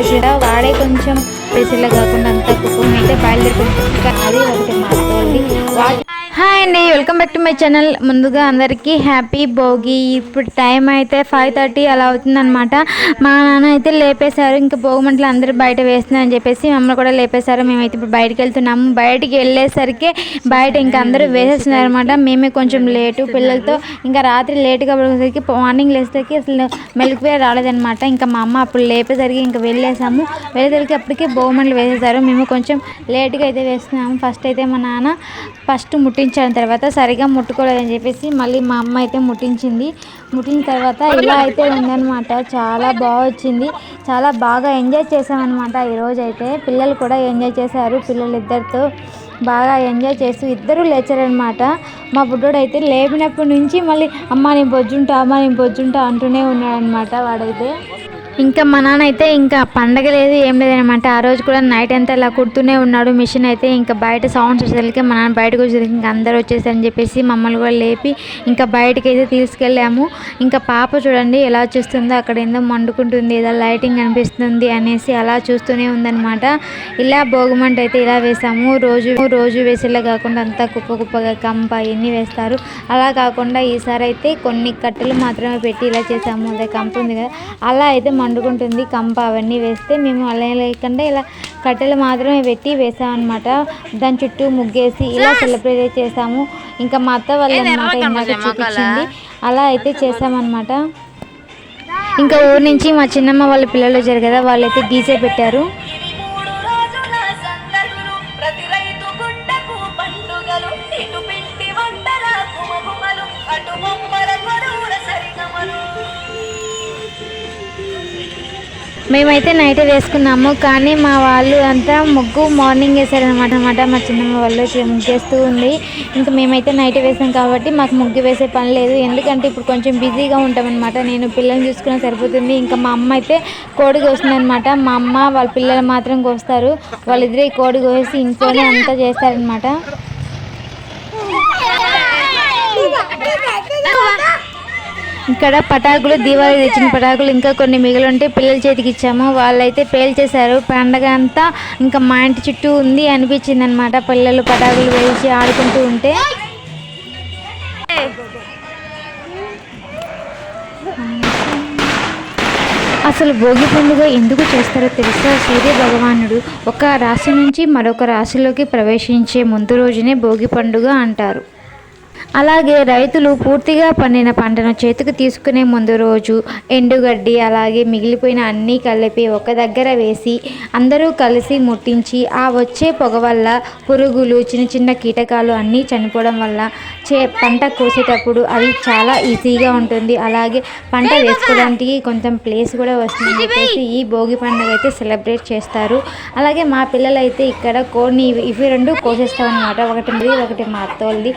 ఈరోజు కూడా వాడే కొంచెం స్పెషల్గా కాకుండా అంత కుటుంబం అయితే బయలుదేరుకుంటుంది అది ఒకటి మాట్లాడి వాటి హాయ్ అండి welcome back to my channel. ముందుగా అందరికీ హ్యాపీ భోగి. ఇప్పుడు టైం అయితే ఫైవ్ థర్టీ అలా అవుతుందన్నమాట. మా నాన్న అయితే లేపేశారు ఇంకా భోగిమంటలు అందరూ బయట వేస్తున్నారని చెప్పేసి మమ్మల్ని కూడా లేపేశారు. మేమైతే ఇప్పుడు బయటికి వెళ్తున్నాము. బయటికి వెళ్ళేసరికి బయట ఇంకా అందరూ వేసేస్తున్నారు అనమాట మేమే కొంచెం లేటు పిల్లలతో ఇంకా రాత్రి లేటుగా పడేసరికి మార్నింగ్ లేసేసరికి అసలు వేర్ రాలేదనమాట ఇంకా మా అమ్మ అప్పుడు లేపేసరికి ఇంకా వెళ్ళేసాము. వెళ్ళేసరికి అప్పటికే భోగిమంటలు వేసేసారు. మేము కొంచెం లేటుగా అయితే వేస్తున్నాము. ఫస్ట్ అయితే మా నాన్న ఫస్ట్ ముట్టించిన తర్వాత సరిగా ముట్టుకోలేదని చెప్పేసి మళ్ళీ మా అమ్మ అయితే ముట్టించింది. ముట్టిన తర్వాత ఇలా అయితే ఉందన్నమాట. చాలా బాగా వచ్చింది చాలా బాగా ఎంజాయ్ చేసామన్నమాట ఈరోజు అయితే పిల్లలు కూడా ఎంజాయ్ చేశారు. పిల్లలు ఇద్దరితో బాగా ఎంజాయ్ చేస్తూ ఇద్దరు లేచారనమాట మా బుడ్డోడు అయితే లేపినప్పటి నుంచి మళ్ళీ అమ్మ నేను బొజ్జుంటా అమ్మ నేను బొజ్జుంటా అంటూనే ఉన్నాడనమాట వాడైతే. ఇంకా మా నాన్న అయితే ఇంకా పండగ లేదు ఏం లేదనమాట ఆ రోజు కూడా నైట్ అంతా ఇలా కుడుతూనే ఉన్నాడు మిషన్ అయితే ఇంకా బయట సౌండ్స్ వచ్చేసరికి మా నాన్న బయటకు వచ్చేసరికి ఇంకా అందరూ వచ్చేసారని చెప్పేసి మమ్మల్ని కూడా లేపి ఇంకా బయటకి అయితే తీసుకెళ్ళాము. ఇంకా పాప చూడండి ఎలా చూస్తుందో అక్కడ ఏందో మండుకుంటుంది ఏదో లైటింగ్ అనిపిస్తుంది అనేసి అలా చూస్తూనే ఉందన్నమాట. ఇలా భోగిమంట అయితే ఇలా వేసాము. రోజు రోజు వేసేలా కాకుండా అంతా కుప్ప కుప్పగా కంప ఇవన్నీ వేస్తారు? అలా కాకుండా ఈసారి అయితే కొన్ని కట్టెలు మాత్రమే పెట్టి ఇలా చేసాము. అదే కంప ఉంది కదా అలా అయితే మండుకుంటుంది కంప అవన్నీ వేస్తే మేము అలా లేకుండా ఇలా కట్టెలు మాత్రమే పెట్టి వేసామన్నమాట. దాని చుట్టూ ముగ్గేసి ఇలా సెలబ్రేట్ చేసాము. ఇంకా మా అత్త వాళ్ళు అనమాట ఇందాక చూపించింది. అలా అయితే చేసామన్నమాట. ఇంకా ఊరి నుంచి మా చిన్నమ్మ వాళ్ళ పిల్లలు వచ్చారు కదా వాళ్ళైతే డీజే పెట్టారు. మేమైతే నైట్ వేసుకున్నాము కానీ మా వాళ్ళు అంతా ముగ్గు మార్నింగ్ వేసారనమాట అనమాట మా చిన్నమ్మ వాళ్ళు చేస్తూ ముగ్గేస్తూ ఉంది. ఇంకా మేమైతే నైట్ వేసాం కాబట్టి మాకు ముగ్గు వేసే పని లేదు. ఎందుకంటే ఇప్పుడు కొంచెం బిజీగా ఉంటామన్నమాట. నేను పిల్లల్ని చూసుకున్నా సరిపోతుంది. ఇంకా మా అమ్మ అయితే కోడి కోసిందనమాట మా అమ్మ వాళ్ళ పిల్లలు మాత్రం కోస్తారు. వాళ్ళిద్దరే కోడి కోసి ఇంట్లోనే అంతా చేస్తారనమాట ఇక్కడ పటాకులు దీవాళి తెచ్చిన పటాకులు ఇంకా కొన్ని మిగిలి ఉంటే పిల్లల చేతికి ఇచ్చాము. వాళ్ళైతే పేల్చేశారు పండగ అంతా ఇంకా మా ఇంటి చుట్టూ ఉంది అనిపించింది అనమాట పిల్లలు పటాకులు వేసి ఆడుకుంటూ ఉంటే. అసలు భోగి పండుగ ఎందుకు చేస్తారో తెలుసా? సూర్య భగవానుడు ఒక రాశి నుంచి మరొక రాశిలోకి ప్రవేశించే ముందు రోజునే భోగి పండుగ అంటారు. అలాగే రైతులు పూర్తిగా పండిన పంటను చేతికి తీసుకునే ముందు రోజు ఎండుగడ్డి అలాగే మిగిలిపోయిన అన్నీ కలిపి ఒక దగ్గర వేసి అందరూ కలిసి ముట్టించి ఆ వచ్చే పొగ వల్ల పురుగులు చిన్న చిన్న కీటకాలు అన్నీ చనిపోవడం వల్ల చే పంట కోసేటప్పుడు అది చాలా ఈజీగా ఉంటుంది. అలాగే పంట వేసుకోవడానికి కొంచెం ప్లేస్ కూడా వస్తుంది చెప్పేసి ఈ భోగి పండుగ అయితే సెలబ్రేట్ చేస్తారు. అలాగే మా పిల్లలు అయితే ఇక్కడ కోడిని ఇవి- రెండు కోసేస్తాం అనమాట ఒకటి మరి ఒకటి మా అత్తోళ్ళది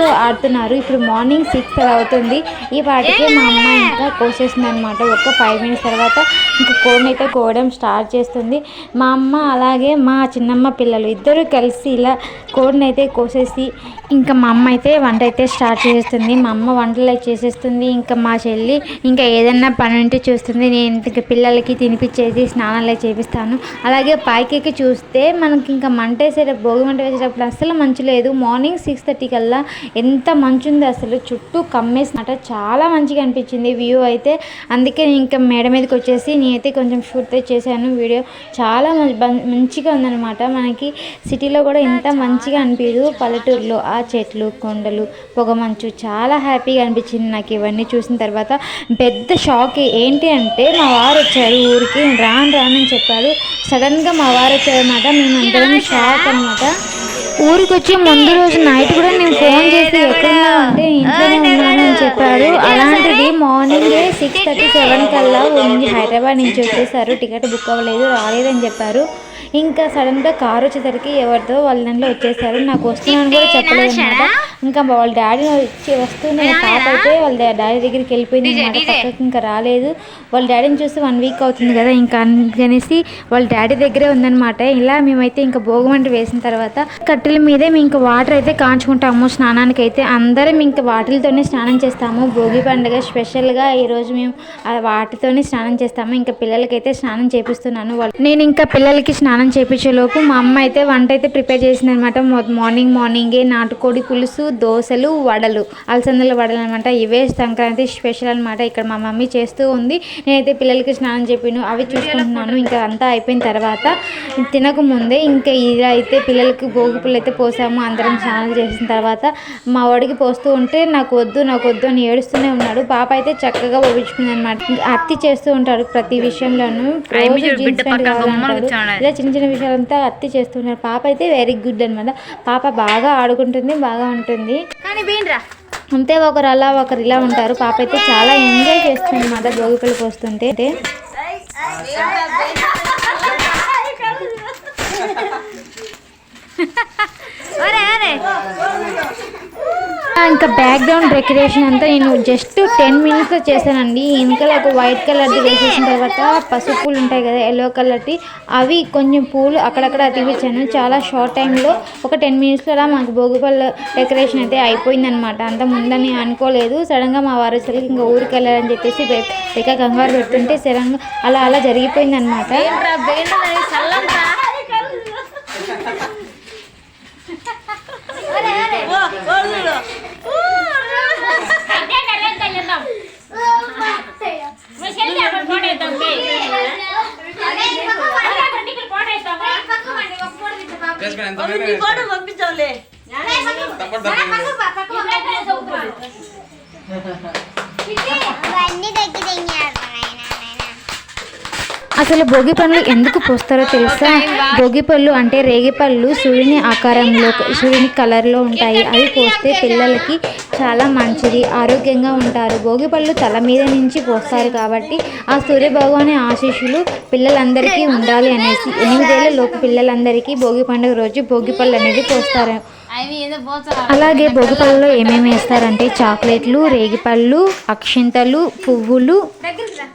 వాటితో ఆడుతున్నారు. ఇప్పుడు మార్నింగ్ సిక్స్ అలా అవుతుంది. ఈ పాటికి మా అమ్మ ఇంకా కోసేస్తుంది అనమాట ఒక ఫైవ్ మినిట్స్ తర్వాత ఇంకా కోడిని అయితే కోయడం స్టార్ట్ చేస్తుంది. మా అమ్మ అలాగే మా చిన్నమ్మ పిల్లలు ఇద్దరు కలిసి ఇలా కోడిని అయితే కోసేసి ఇంకా మా అమ్మ అయితే వంట అయితే స్టార్ట్ చేసేస్తుంది మా అమ్మ వంటలు చేసేస్తుంది. ఇంకా మా చెల్లి ఇంకా ఏదన్నా పని ఉంటే చూస్తుంది. నేను ఇంకా పిల్లలకి తినిపించేసి స్నానాలు చేపిస్తాను. అలాగే పైకి చూస్తే మనకి ఇంకా మంట వేసేటప్పుడు భోగి మంట వేసేటప్పుడు అస్సలు మంచు లేదు. మార్నింగ్ సిక్స్ థర్టీ కల్లా ఎంత మంచు ఉంది అసలు. చుట్టూ కమ్మేసినట్ట చాలా మంచిగా అనిపించింది. వ్యూ అయితే అందుకే నేను ఇంకా మేడ మీదకి వచ్చేసి నేనైతే కొంచెం షూట్ చేశాను. వీడియో చాలా మంచిగా ఉందన్నమాట. మనకి సిటీలో కూడా ఇంత మంచిగా అనిపించదు పల్లెటూరులో ఆ చెట్లు కొండలు పొగమంచు చాలా హ్యాపీగా అనిపించింది నాకు ఇవన్నీ చూసిన తర్వాత. పెద్ద షాక్ ఏంటి అంటే మా వారు వచ్చారు ఊరికి. రాను రానని చెప్పారు. సడన్గా మా వారు వచ్చారనమాట మేము అందరం షాక్ అనమాట ఊరికి వచ్చి ముందు రోజు నైట్ కూడా నేను ఫోన్ చేసి అంటే ఇంట్లోనే ఉన్నాను అని చెప్పారు. అలాంటిది మార్నింగ్ సిక్స్ థర్టీ సెవెన్ కల్లా ఉంది హైదరాబాద్ నుంచి వచ్చేసారు. టికెట్ బుక్ అవ్వలేదు రాలేదని చెప్పారు. ఇంకా సడన్గా కారు వచ్చేసరికి ఎవరితో వాళ్ళ దాంట్లో వచ్చేసారు. నాకు వస్తున్నాను కూడా చెప్పలేదు అనమాట ఇంకా వాళ్ళ డాడీ వచ్చి వస్తూనే పాప అయితే వాళ్ళ డాడీ దగ్గరికి వెళ్ళిపోయింది అనమాట పక్కకి ఇంకా రాలేదు. వాళ్ళ డాడీని చూసి వన్ వీక్ అవుతుంది కదా ఇంకా అందుకనేసి వాళ్ళ డాడీ దగ్గరే ఉందన్నమాట. ఇలా మేమైతే ఇంకా భోగమంట వేసిన తర్వాత కట్టెల మీదే మేము ఇంకా వాటర్ అయితే కాంచుకుంటాము. స్నానానికి అయితే అందరం ఇంకా వాటిలతోనే స్నానం చేస్తాము. భోగి పండుగ స్పెషల్గా ఈరోజు రోజు మేము వాటితోనే స్నానం చేస్తాము. ఇంకా పిల్లలకైతే స్నానం చేపిస్తున్నాను. వాళ్ళు నేను ఇంకా పిల్లలకి స్నానం చేపించేలోపు మా అమ్మ అయితే వంట అయితే ప్రిపేర్ చేసింది అనమాట మార్నింగ్ మార్నింగే నాటుకోడి పులుసు దోశలు వడలు అలసందల వడలు అనమాట. ఇవే సంక్రాంతి స్పెషల్ అనమాట. ఇక్కడ మా మమ్మీ చేస్తూ ఉంది. నేనైతే పిల్లలకి స్నానం చెప్పిను అవి చూసుకుంటున్నాను. ఇంకా అంతా అయిపోయిన తర్వాత తినక ముందే ఇంకా ఇలా అయితే పిల్లలకి భోగి పుల్ల అయితే పోసాము. అందరం స్నానం చేసిన తర్వాత మా వాడికి పోస్తూ ఉంటే నాకు వద్దు నాకు వద్దు అని ఏడుస్తూనే ఉన్నాడు. పాప అయితే చక్కగా పోపించుకుంది అనమాట అత్తి చేస్తూ ఉంటాడు ప్రతి విషయంలోనూ. రోజు జీన్స్ ప్యాంట్ కావాలంటాడు. ఇలా చిన్న చిన్న విషయాలంతా అత్తి చేస్తున్నారు. పాప అయితే వెరీ గుడ్ అనమాట పాప బాగా ఆడుకుంటుంది బాగా ఉంటుంది. కానీ బీన్రా అంతే ఒకరు అలా ఒకరు ఇలా ఉంటారు. పాప అయితే చాలా ఎంజాయ్ చేస్తుంది అనమాట భోగి అంటే ఒరే ఒరే. ఇంకా బ్యాక్గ్రౌండ్ డెకరేషన్ అంతా నేను జస్ట్ టెన్ మినిట్స్లో చేశానండి. వెనకాల ఒక వైట్ కలర్ది వేసేసిన తర్వాత పసుపు పూలు ఉంటాయి కదా ఎల్లో కలర్ది అవి కొంచెం పూలు అక్కడక్కడ తీపించాను చాలా షార్ట్ టైంలో ఒక టెన్ మినిట్స్లో అలా మాకు భోగిపల్ల డెకరేషన్ అయితే అయిపోయిందనమాట అంత ముందని అనుకోలేదు. సడన్గా మా వారు అసలు ఇంకా ఊరికి వెళ్ళాలని చెప్పేసి ఎక్క కంగారు పెడుతుంటే సడన్గా అలా అలా జరిగిపోయిందనమాట బీన్రా బీన్రా చల్లంతా? ఒరే అసలు భోగి పండ్లు ఎందుకు పోస్తారో తెలుసా? భోగి పళ్ళు అంటే రేగి పళ్ళు సూర్యుని ఆకారంలో సూర్యుని కలర్లో ఉంటాయి. అవి పోస్తే పిల్లలకి చాలా మంచిది ఆరోగ్యంగా ఉంటారు. భోగి పళ్ళు తల మీద నుంచి పోస్తారు కాబట్టి ఆ సూర్యభగవాని ఆశీస్సులు పిల్లలందరికీ ఉండాలి అనేసి ఎనిమిదేళ్ళ లోపు పిల్లలందరికీ భోగి పండుగ రోజు భోగి పళ్ళు అనేది పోస్తారు. అలాగే భోగి పళ్ళలో ఏమేమి వేస్తారంటే చాక్లెట్లు రేగిపళ్ళు అక్షింతలు పువ్వులు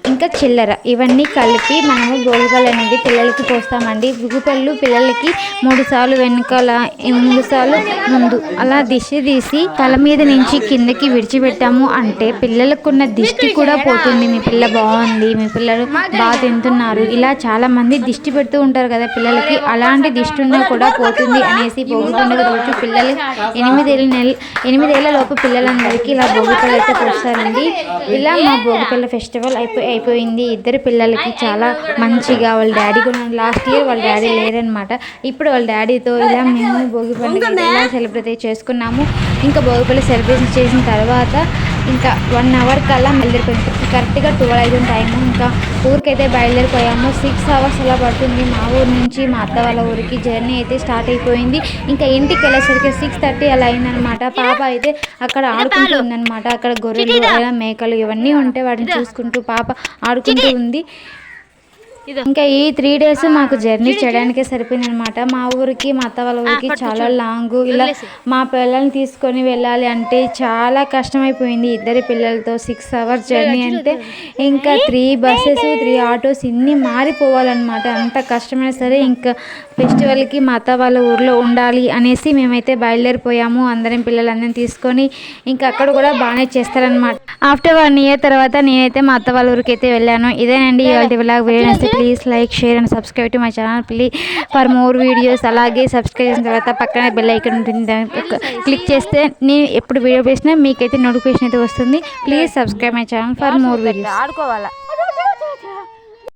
ఇంకా చిల్లర. ఇవన్నీ కలిపి మనము భోగిపళ్ళు అనేది పిల్లలకి పోస్తామండి. భోగిపళ్ళు పిల్లలకి మూడు సార్లు వెనకాల మూడు సార్లు ముందు. అలా దిష్టి తీసి తల మీద నుంచి కిందకి విడిచిపెట్టాము అంటే పిల్లలకున్న దిష్టి కూడా పోతుంది. మీ పిల్ల బాగుంది మీ పిల్లలు బాగా తింటున్నారు. ఇలా చాలా మంది దిష్టి పెడుతూ ఉంటారు కదా పిల్లలకి. అలాంటి దిష్టి ఉన్నా కూడా పోతుంది అనేసి భోగి పండుగ రోజు పిల్లలు ఎనిమిదేళ్ళ నెల ఎనిమిదేళ్ళ లోపు పిల్లలందరికీ ఇలా భోగిపళ్ళు అయితే పోస్తారండి ఇలా మా భోగిపళ్ళ ఫెస్టివల్ అయిపోయి అయిపోయింది. ఇద్దరు పిల్లలకి చాలా మంచిగా వాళ్ళ డాడీ కూడా లాస్ట్ ఇయర్ వాళ్ళ డాడీ లేరనమాట ఇప్పుడు వాళ్ళ డాడీతో ఇలా మేము భోగి పండుగ ఇలా సెలబ్రేట్ చేసుకున్నాము ఇంకా భోగిపల్లి సెలబ్రేషన్ చేసిన తర్వాత ఇంకా వన్ అవర్ కల్లా బయలుదేరిపోయింది కరెక్ట్గా ట్వెల్వ్ అవుతుంది టైము ఇంకా ఊరికైతే బయలుదేరిపోయాము. సిక్స్ అవర్స్ అలా పడుతుంది. మా ఊరు నుంచి మా అత్త వాళ్ళ ఊరికి జర్నీ అయితే స్టార్ట్ అయిపోయింది. ఇంకా ఇంటికి వెళ్ళేసరికి సిక్స్ థర్టీ అలా అయిందనమాట పాప అయితే అక్కడ ఆడుకుంటుందన్నమాట. అక్కడ గొర్రెలు మేకలు ఇవన్నీ ఉంటే వాటిని చూసుకుంటూ పాప ఆడుకుంటూ ఉంది. ఇంకా ఈ త్రీ డేస్ మాకు జర్నీ చేయడానికే సరిపోయింది అనమాట మా ఊరికి మా అత్త వాళ్ళ ఊరికి చాలా లాంగ్. ఇలా మా పిల్లల్ని తీసుకొని వెళ్ళాలి అంటే చాలా కష్టమైపోయింది. ఇద్దరి పిల్లలతో సిక్స్ అవర్స్ జర్నీ అంటే ఇంకా త్రీ బస్సెస్ త్రీ ఆటోస్ ఇన్ని మారిపోవాలన్నమాట. అంత కష్టమైనా సరే ఇంకా ఫెస్టివల్కి మా అత్త వాళ్ళ ఊర్లో ఉండాలి అనేసి మేమైతే బయలుదేరిపోయాము. అందరం పిల్లలందరినీ తీసుకొని ఇంకా అక్కడ కూడా బాగానే చేస్తారనమాట ఆఫ్టర్ వన్ ఇయర్ తర్వాత నేనైతే మా అత్త వాళ్ళ ఊరికి అయితే వెళ్ళాను. ఇదేనండి ఇవాళ బ్లాగ్ వీడియో నచ్చితే please like share and subscribe to my channel please for more videos అలాగే సబ్స్క్రైబ్ చేసిన తర్వాత పక్కన బెల్ ఐకన్ ఉంటుంది. క్లిక్ చేస్తే నేను ఎప్పుడు వీడియో వేసినా మీకైతే నోటిఫికేషన్ అయితే వస్తుంది. Please subscribe my channel for more videos ఆడుకోవాలా?